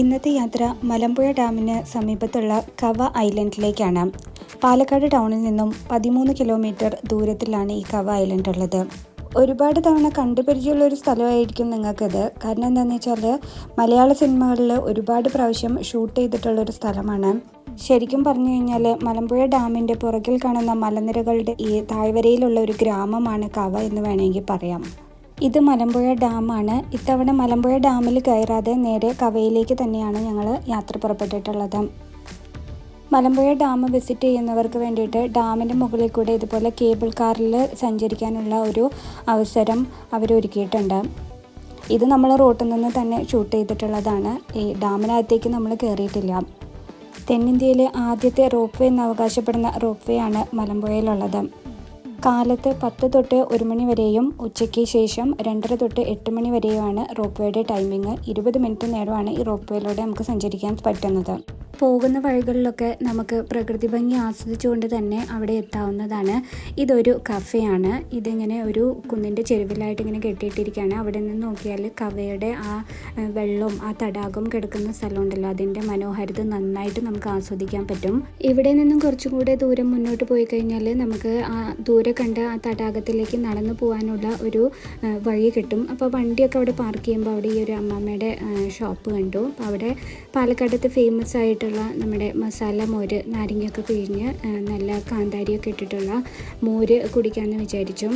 ഇന്നത്തെ യാത്ര മലമ്പുഴ ഡാമിന് സമീപത്തുള്ള കവ ഐലൻഡിലേക്കാണ്. പാലക്കാട് ടൗണിൽ നിന്നും പതിമൂന്ന് കിലോമീറ്റർ ദൂരത്തിലാണ് ഈ കവ ഐലൻഡ് ഉള്ളത്. ഒരുപാട് തവണ കണ്ടുപരിചയമുള്ള ഒരു സ്ഥലമായിരിക്കും നിങ്ങൾക്കത്. കാരണം എന്താണെന്ന് വെച്ചാൽ മലയാള സിനിമകളിൽ ഒരുപാട് പ്രാവശ്യം ഷൂട്ട് ചെയ്തിട്ടുള്ള ഒരു സ്ഥലമാണ്. ശരിക്കും പറഞ്ഞു കഴിഞ്ഞാൽ മലമ്പുഴ ഡാമിന്റെ പുറകിൽ കാണുന്ന മലനിരകളുടെ ഈ താഴ്വരയിലുള്ള ഒരു ഗ്രാമമാണ് കവ എന്ന് വേണമെങ്കിൽ പറയാം. ഇത് മലമ്പുഴ ഡാമാണ്. ഇത്തവണ മലമ്പുഴ ഡാമിൽ കയറാതെ നേരെ കവയിലേക്ക് തന്നെയാണ് ഞങ്ങൾ യാത്ര പുറപ്പെട്ടിട്ടുള്ളത്. മലമ്പുഴ ഡാം വിസിറ്റ് ചെയ്യുന്നവർക്ക് വേണ്ടിയിട്ട് ഡാമിന്റെ മുകളിൽ കൂടെ ഇതുപോലെ കേബിൾ കാറിൽ സഞ്ചരിക്കാനുള്ള ഒരു അവസരം അവരൊരുക്കിയിട്ടുണ്ട്. ഇത് നമ്മൾ റോട്ടിൽ നിന്ന് തന്നെ ഷൂട്ട് ചെയ്തിട്ടുള്ളതാണ്. ഈ ഡാമിനകത്തേക്ക് നമ്മൾ കയറിയിട്ടില്ല. തെന്നിന്ത്യയിലെ ആദ്യത്തെ റോപ്പ് വേ എന്ന് അവകാശപ്പെടുന്ന റോപ്പ് വേ ആണ് മലമ്പുഴയിലുള്ളത്. കാലത്ത് പത്ത് തൊട്ട് ഒരു മണി വരെയും ഉച്ചയ്ക്ക് ശേഷം രണ്ടര തൊട്ട് എട്ട് മണി വരെയുമാണ് റോപ്പ് വേയുടെ ടൈമിങ് ഇരുപത് മിനിറ്റ് നേരമാണ് ഈ റോപ്പ് വേയിലൂടെ നമുക്ക് സഞ്ചരിക്കാൻ പറ്റുന്നത്. പോകുന്ന വഴികളിലൊക്കെ നമുക്ക് പ്രകൃതി ഭംഗി ആസ്വദിച്ചുകൊണ്ട് തന്നെ അവിടെ എത്താവുന്നതാണ്. ഇതൊരു കഫയാണ്. ഇതിങ്ങനെ ഒരു കുന്നിന്റെ ചെരുവിലായിട്ട് ഇങ്ങനെ കെട്ടിയിട്ടിരിക്കുകയാണ്. അവിടെ നിന്ന് നോക്കിയാൽ കവയുടെ ആ വെള്ളവും ആ തടാകവും കിടക്കുന്ന സ്ഥലമുണ്ടല്ലോ. അതിന്റെ മനോഹാരിത നന്നായിട്ട് നമുക്ക് ആസ്വദിക്കാൻ പറ്റും. ഇവിടെ നിന്നും കുറച്ചും കൂടെ ദൂരം മുന്നോട്ട് പോയി കഴിഞ്ഞാൽ നമുക്ക് ആ ദൂരെ കണ്ട ആ തടാകത്തിലേക്ക് നടന്നു പോകാനുള്ള ഒരു വഴി കിട്ടും. അപ്പോൾ വണ്ടിയൊക്കെ അവിടെ പാർക്ക് ചെയ്യുമ്പോൾ അവിടെ ഈ ഒരു അമ്മാമ്മയുടെ ഷോപ്പ് കണ്ടു. അപ്പോൾ അവിടെ പാലക്കാടത്ത് ഫേമസ് ആയിട്ടുള്ള നമ്മുടെ മസാല മോര് നാരങ്ങയൊക്കെ പിഴിഞ്ഞ് നല്ല കാന്താരിയൊക്കെ ഇട്ടിട്ടുള്ള മോര് കുടിക്കാമെന്ന് വിചാരിച്ചു.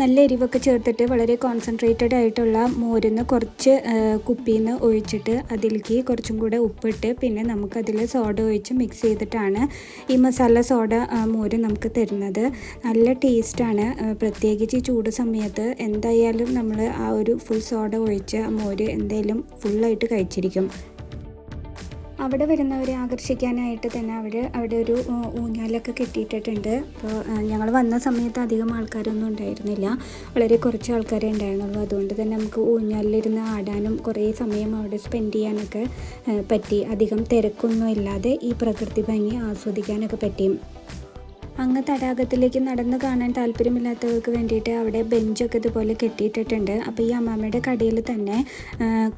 നല്ല എരിവൊക്കെ ചേർത്തിട്ട് വളരെ കോൺസെൻട്രേറ്റഡ് ആയിട്ടുള്ള മോരിന്ന് കുറച്ച് കുപ്പിയിൽ നിന്ന് ഒഴിച്ചിട്ട് അതിലേക്ക് കുറച്ചും കൂടെ ഉപ്പിട്ട് പിന്നെ നമുക്കതിൽ സോഡ ഒഴിച്ച് മിക്സ് ചെയ്തിട്ടാണ് ഈ മസാല സോഡ മോര് നമുക്ക് തരുന്നത്. നല്ല ടേസ്റ്റാണ്. പ്രത്യേകിച്ച് ഈ ചൂട് സമയത്ത് എന്തായാലും നമ്മൾ ആ ഒരു ഫുൾ സോഡ ഒഴിച്ച് ആ മോര് എന്തായാലും ഫുള്ളായിട്ട് കഴിച്ചിരിക്കും. അവിടെ വരുന്നവരെ ആകർഷിക്കാനായിട്ട് തന്നെ അവർ അവിടെ ഒരു ഊഞ്ഞാലൊക്കെ കെട്ടിയിട്ടിട്ടുണ്ട്. അപ്പോൾ ഞങ്ങൾ വന്ന സമയത്ത് അധികം ആൾക്കാരൊന്നും ഉണ്ടായിരുന്നില്ല. വളരെ കുറച്ച് ആൾക്കാരെ ഉണ്ടായിരുന്നുള്ളൂ. അതുകൊണ്ട് തന്നെ നമുക്ക് ഊഞ്ഞാലിലിരുന്ന് ആടാനും കുറേ സമയം അവിടെ സ്പെൻഡ് ചെയ്യാനൊക്കെ പറ്റി. അധികം തിരക്കൊന്നും ഇല്ലാതെ ഈ പ്രകൃതി ഭംഗി ആസ്വദിക്കാനൊക്കെ പറ്റി. അങ്ങ് തടാകത്തിലേക്ക് നടന്ന് കാണാൻ താല്പര്യമില്ലാത്തവർക്ക് വേണ്ടിയിട്ട് അവിടെ ബെഞ്ചൊക്കെ ഇതുപോലെ കെട്ടിയിട്ടിട്ടുണ്ട്. അപ്പോൾ ഈ അമ്മാമ്മയുടെ കടയിൽ തന്നെ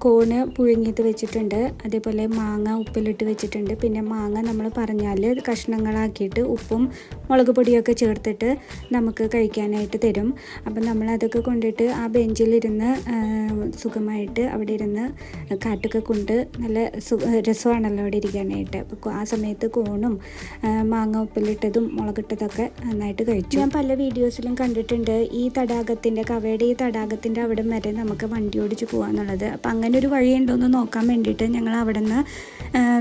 കോണ് പുഴുങ്ങിയത് വെച്ചിട്ടുണ്ട്. അതേപോലെ മാങ്ങ ഉപ്പിലിട്ട് വെച്ചിട്ടുണ്ട്. പിന്നെ മാങ്ങ നമ്മൾ പറഞ്ഞാൽ കഷ്ണങ്ങളാക്കിയിട്ട് ഉപ്പും മുളക് പൊടിയൊക്കെ ചേർത്തിട്ട് നമുക്ക് കഴിക്കാനായിട്ട് തരും. അപ്പം നമ്മൾ അതൊക്കെ കൊണ്ടിട്ട് ആ ബെഞ്ചിലിരുന്ന് സുഖമായിട്ട് അവിടെ ഇരുന്ന് കാറ്റൊക്കെ കൊണ്ട് നല്ല രസമാണല്ലോ അവിടെ ഇരിക്കാനായിട്ട്. അപ്പോൾ ആ സമയത്ത് കോണും മാങ്ങ ഉപ്പിലിട്ടതും മുളകിട്ടതൊക്കെ നന്നായിട്ട് കഴിച്ചു. ഞാൻ പല വീഡിയോസിലും കണ്ടിട്ടുണ്ട് ഈ തടാകത്തിന്റെ കവയുടെ ഈ തടാകത്തിന്റെ അവിടം വരെ നമുക്ക് വണ്ടി ഓടിച്ച് പോകാന്നുള്ളത് അപ്പം അങ്ങനെ ഒരു വഴിയുണ്ടോ എന്ന് നോക്കാൻ വേണ്ടിയിട്ട് ഞങ്ങൾ അവിടെ നിന്ന്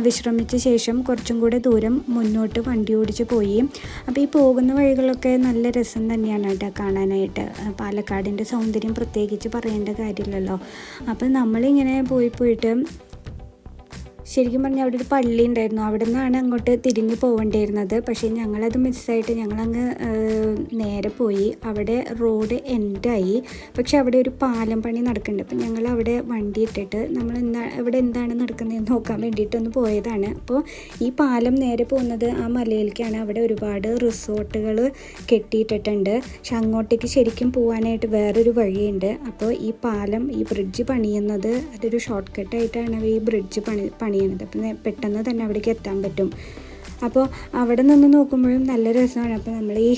വിശ്രമിച്ച ശേഷം കുറച്ചും കൂടെ ദൂരം മുന്നോട്ട് വണ്ടി ഓടിച്ച് പോയി. അപ്പോൾ ഈ പോകുന്ന വഴികളൊക്കെ നല്ല രസം തന്നെയാണ് കേട്ടോ കാണാനായിട്ട്. പാലക്കാടിന്റെ സൗന്ദര്യം പ്രത്യേകിച്ച് പറയേണ്ട കാര്യമില്ലല്ലോ. അപ്പം നമ്മളിങ്ങനെ പോയി പോയിട്ട് ശരിക്കും പറഞ്ഞാൽ അവിടെ ഒരു പള്ളി ഉണ്ടായിരുന്നു. അവിടെ നിന്നാണ് അങ്ങോട്ട് തിരിഞ്ഞു പോകേണ്ടിയിരുന്നത് പക്ഷേ ഞങ്ങളത് മിസ്സായിട്ട് ഞങ്ങളങ്ങ് നേരെ പോയി. അവിടെ റോഡ് എൻഡായി പക്ഷെ അവിടെ ഒരു പാലം പണി നടക്കുന്നുണ്ട്. അപ്പം ഞങ്ങൾ അവിടെ വണ്ടി ഇട്ടിട്ട് നമ്മൾ എന്താ ഇവിടെ എന്താണ് നടക്കുന്നതെന്ന് നോക്കാൻ വേണ്ടിയിട്ടൊന്ന് പോയതാണ്. അപ്പോൾ ഈ പാലം നേരെ പോകുന്നത് ആ മലയിലേക്കാണ്. അവിടെ ഒരുപാട് റിസോർട്ടുകൾ കെട്ടിയിട്ടിട്ടുണ്ട്. പക്ഷെ അങ്ങോട്ടേക്ക് ശരിക്കും പോകാനായിട്ട് വേറൊരു വഴിയുണ്ട്. അപ്പോൾ ഈ പാലം ഈ ബ്രിഡ്ജ് പണിയുന്നത് അതൊരു ഷോർട്ട് കട്ടായിട്ടാണ് ഈ ബ്രിഡ്ജ് പണി പണിയുന്നത് അപ്പം പെട്ടെന്ന് തന്നെ അവിടേക്ക് എത്താൻ പറ്റും. അപ്പോൾ അവിടെ നിന്ന് നോക്കുമ്പോഴും നല്ല രസമാണ്. അപ്പോൾ നമ്മൾ ഈ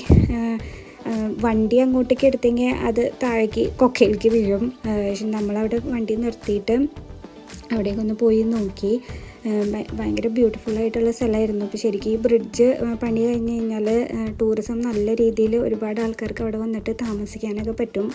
വണ്ടി അങ്ങോട്ടേക്ക് എടുത്തെങ്കിൽ അത് താഴേക്ക് കൊക്കയിലേക്ക് വീഴും. പക്ഷെ നമ്മളവിടെ വണ്ടി നിർത്തിയിട്ട് അവിടേക്കൊന്ന് പോയി നോക്കി. ഭയങ്കര ബ്യൂട്ടിഫുൾ ആയിട്ടുള്ള സ്ഥലമായിരുന്നു. അപ്പോൾ ശരിക്കും ഈ ബ്രിഡ്ജ് പണി കഴിഞ്ഞ് കഴിഞ്ഞാൽ ടൂറിസം നല്ല രീതിയിൽ ഒരുപാട് ആൾക്കാർക്ക് അവിടെ വന്നിട്ട് താമസിക്കാനൊക്കെ പറ്റും.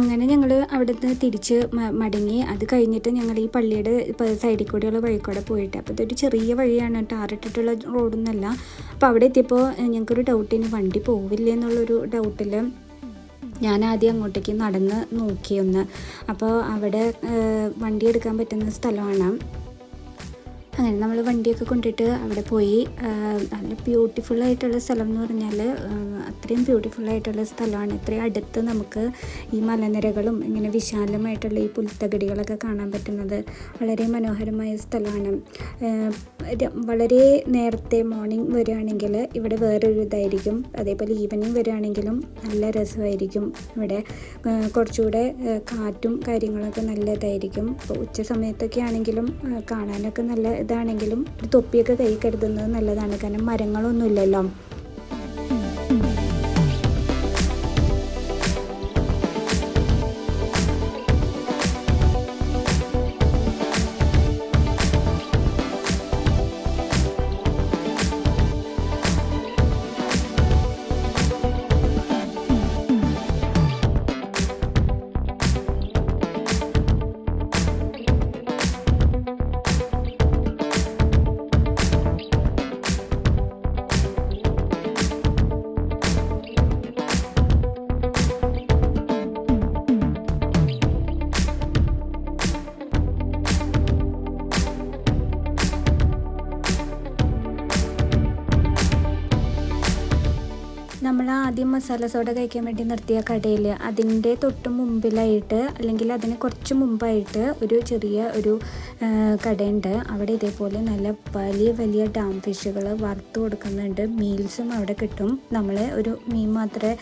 അങ്ങനെ ഞങ്ങൾ അവിടുന്ന് തിരിച്ച് മടങ്ങി. അത് കഴിഞ്ഞിട്ട് ഞങ്ങൾ ഈ പള്ളിയുടെ സൈഡിൽ കൂടെയുള്ള വഴി കൂടെ പോയിട്ട്. അപ്പോൾ ഇതൊരു ചെറിയ വഴിയാണ് ടാറിട്ടിട്ടുള്ള റോഡൊന്നുമല്ല അപ്പോൾ അവിടെ എത്തിയപ്പോൾ ഞങ്ങൾക്കൊരു ഡൗട്ടിന് വണ്ടി പോവില്ലേ എന്നുള്ളൊരു ഡൗട്ടിൽ ഞാൻ ആദ്യം അങ്ങോട്ടേക്ക് നടന്ന് നോക്കിയൊന്ന് അപ്പോൾ അവിടെ വണ്ടി എടുക്കാൻ പറ്റുന്ന സ്ഥലമാണ്. അങ്ങനെ നമ്മൾ വണ്ടിയൊക്കെ കൊണ്ടിട്ട് അവിടെ പോയി. നല്ല ബ്യൂട്ടിഫുൾ ആയിട്ടുള്ള സ്ഥലം എന്ന് പറഞ്ഞാൽ അത്രയും ബ്യൂട്ടിഫുൾ ആയിട്ടുള്ള സ്ഥലമാണ്. ഇത്രയും അടുത്ത് നമുക്ക് ഈ മലനിരകളും ഇങ്ങനെ വിശാലമായിട്ടുള്ള ഈ പുൽത്തകടികളൊക്കെ കാണാൻ പറ്റുന്നത് വളരെ മനോഹരമായ സ്ഥലമാണ്. വളരെ നേരത്തെ മോർണിംഗ് വരികയാണെങ്കിൽ ഇവിടെ വേറൊരു ഇതായിരിക്കും. അതേപോലെ ഈവനിങ് വരികയാണെങ്കിലും നല്ല രസമായിരിക്കും. ഇവിടെ കുറച്ചുകൂടെ കാറ്റും കാര്യങ്ങളൊക്കെ നല്ല ഇതായിരിക്കും. ഉച്ച സമയത്തൊക്കെ ആണെങ്കിലും കാണാനൊക്കെ നല്ല ഇതാണെങ്കിലും ഒരു തൊപ്പിയൊക്കെ കൈ കരുതുന്നത് നല്ലതാണ്. കാരണം മരങ്ങളൊന്നും നമ്മൾ ആദ്യം മസാല സോഡ കഴിക്കാൻ വേണ്ടി നിർത്തിയ കടയിൽ അതിന്റെ തൊട്ട് മുമ്പിലായിട്ട് അല്ലെങ്കിൽ അതിന് കുറച്ച് മുമ്പായിട്ട് ഒരു ചെറിയ ഒരു കടയുണ്ട്. അവിടെ ഇതേപോലെ നല്ല വലിയ വലിയ ഡാം ഫിഷുകൾ വറുത്ത് കൊടുക്കുന്നുണ്ട്. മീൽസും അവിടെ കിട്ടും. നമ്മൾ ഒരു മീൻ മാത്രമേ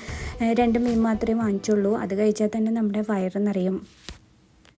രണ്ട് മീൻ മാത്രമേ വാങ്ങിച്ചുള്ളൂ. അത് കഴിച്ചാൽ തന്നെ നമ്മുടെ വയറ് നിറയും.